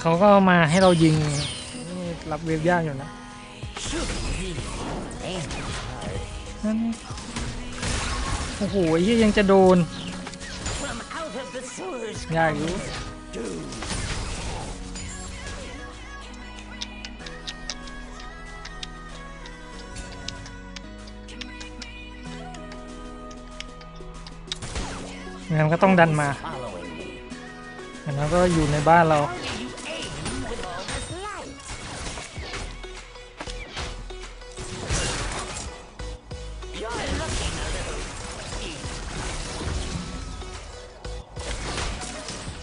เขาก็มาให้เรายิงรับเวฟยากอยู่นะนั่นโอ้โหไอ้เหี้ยยังจะโดน ยากอยู่งั้นก็ต้องดันมางั้นก็อยู่ในบ้านเรา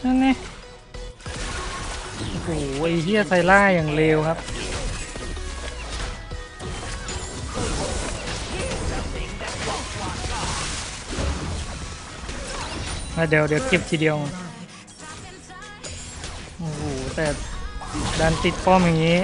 นั่นไงโอ้โหไอเฮียไซล่าอย่างเร็วครับเดี๋ยวเดี๋ยวเก็บทีเดียว โอ้โห แต่ดันติดป้อมอย่างนี้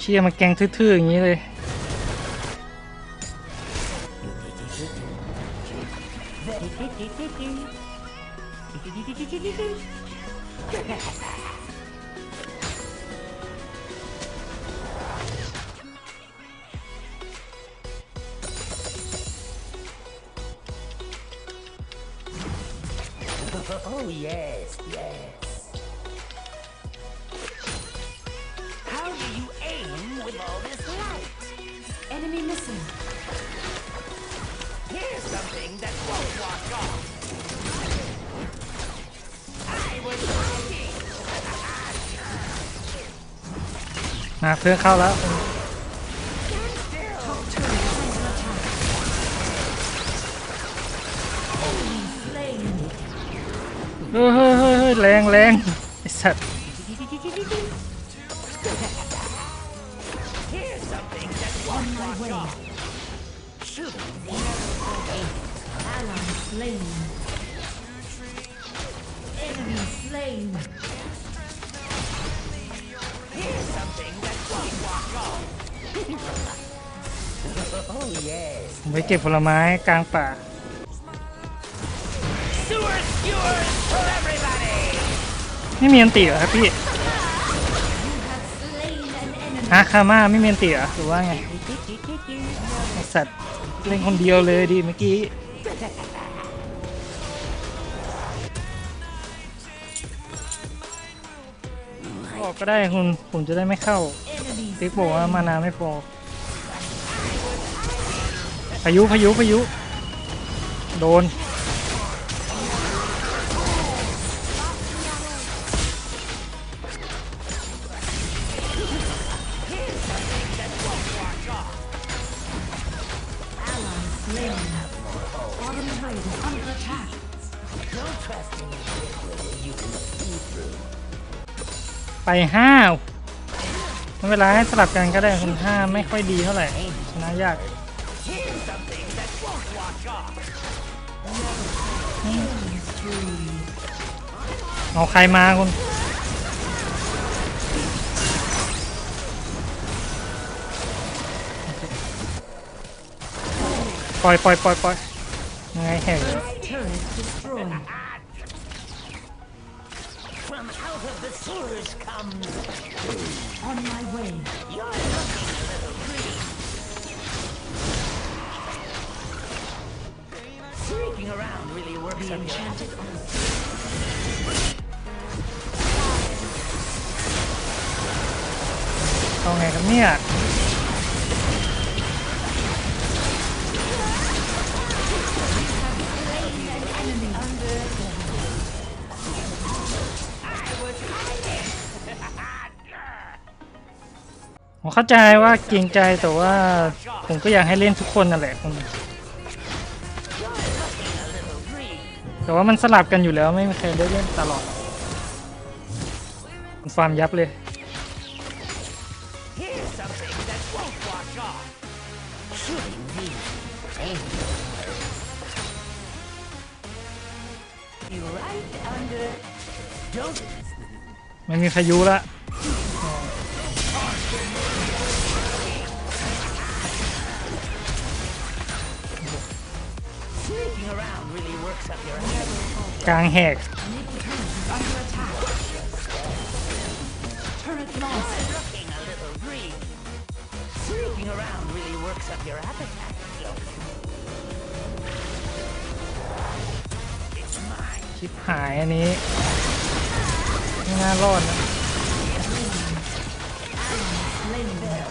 เชี่ยมาแกงทื่อๆอย่างนี้เลย Oh, yes, yes. How do you aim with all this light? Enemy missing. Here's something that won't wash off. I was hiding. มาเพื่อเข้าแล้ว แรงแรงไอสัตว์ไปเก็บผลไม้กลางป่า ไม่มีอันติเหรอครับพี่ You have slain an enemy. ฮะคาม่าไม่มีอันติเหรอหรือว่าไงไอ้สัตว์เล่นคนเดียวเลยดิเมื่อกี้ออกก็ได้คุณผมจะได้ไม่เข้า Enemy ติ๊กบอกว่ามานาไม่พอพายุพายุพายุ โดน slain. Bottom turret is under attack. Don't trust in your quickly. You can see through. ไปห้าไม่เป็นไรให้สลับกันก็ได้คุณห้าไม่ค่อยดีเท่าไหร่ชนะยาก Here's something that won't wash off. เอาใครมาคุณ ล่อยปล่อยปล่อยปล่อยยังไงแหก Turret destroyed. From out of the sewers comes. On my way. You're looking a little green. Sneaking around really works The up your enchanted art. เอาไงครับเนี่ย ผมเข้าใจว่าเกรงใจแต่ว่าผมก็อยากให้เล่นทุกคนนั่นแหละคุณแต่ว่ามันสลับกันอยู่แล้วไม่มีใครได้เล่นตลอดฟาร์มยับเลย Here's something that won't wash off. Shooting me ain't กลางแหกคลิปหายอันนี้ไม่น่ารอดนะเล่นแบบ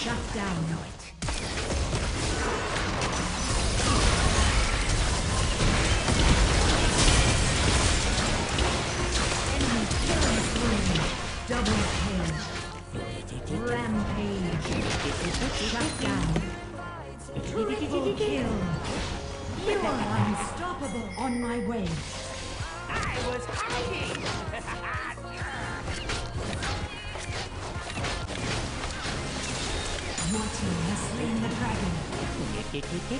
shut down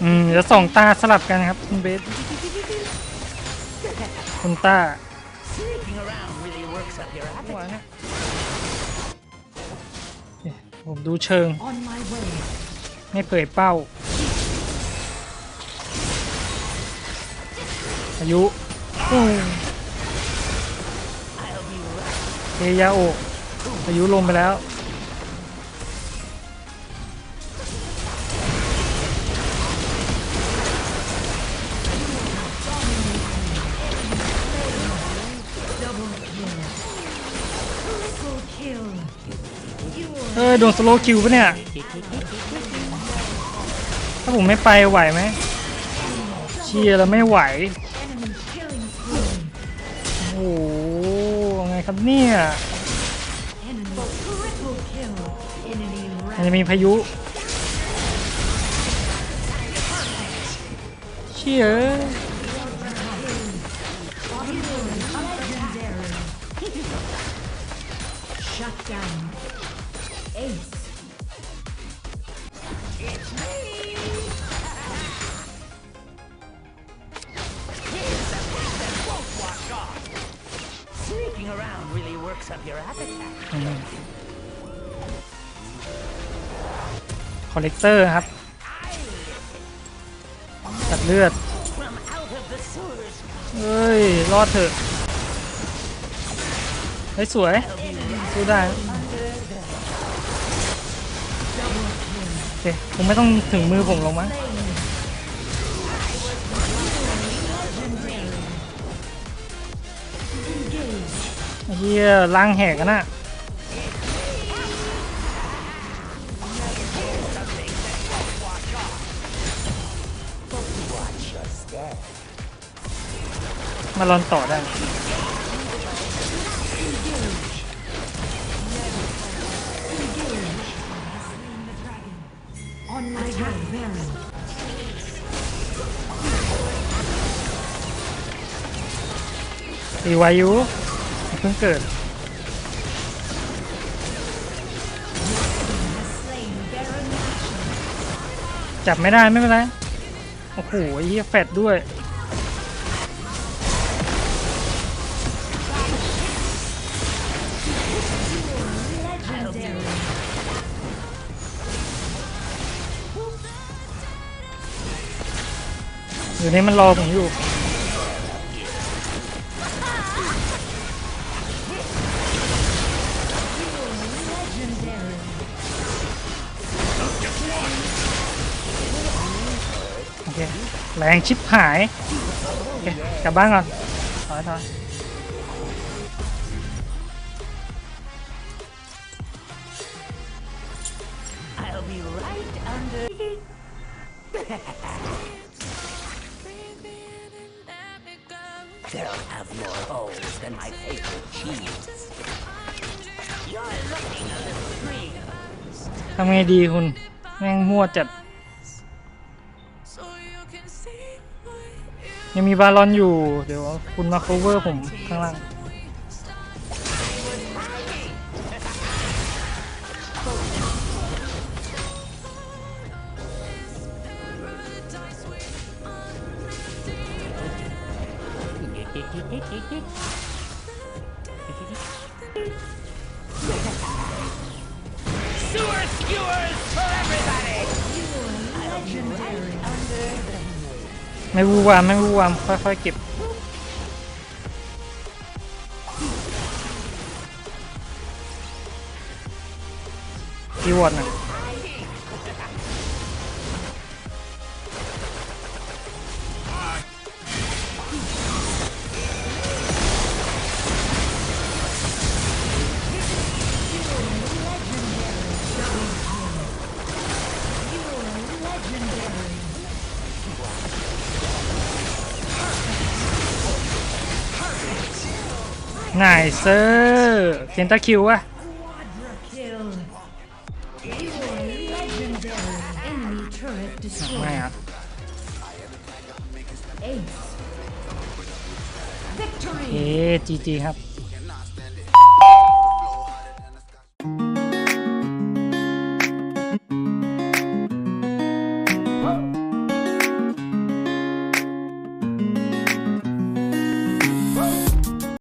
อืมเดี๋ยวส่งตาสลับกันครับ คุณเบสคุณตาผมดูเชิง ไม่เผยเป้า อายุ เอยาโอะอายุลงไปแล้ว เอ้ยโดนสโลว์คิวปะเนี่ย ถ้าผมไม่ไปไหวไหมเชียร์แล้วไม่ไหว โอ้โห ครับเนี่ยมันจะมีพายุ เชี่ยเ Sneaking around really works up your appetite. คอลเลกเตอร์ครับ ตัดเลือด From out of the sewers, เอ้ย รอดเถอะ เฮ้ย สวย สู้ได้ โอเคคงไม่ต้องถึงมือผมหรอกมั้ง Engage. เฮียล้างแหกนะมาลอนต่อได้ On my Attack Baron. ตีวายุเพิ่งเกิดจับไม่ได้ไม่เป็นไรโอ้โหเหี้ยแฟดด้วยอยู่นี่มันรอผมอยู่ แรงชิบหายโอเคกลับบ้านก่อนถอยถอย I'll be right under. They'll have more holes than my favorite cheese. You're looking a little green. ทำไงดีคุณ แม่งมั่วจัด ยังมีบาลอนอยู่ เดี๋ยวคุณมา cover ผมข้างล่าง Sewer skewers! ไม่วูวามไม่วูวามค่อยๆเก็บคีย์เวิร์ดนะ นายเซอร์เพนตาคิวอะ Quadra kill. You are legendary. Enemy turret ไม่ destroyed. อะ Ace. Victory. เอจีจีครับ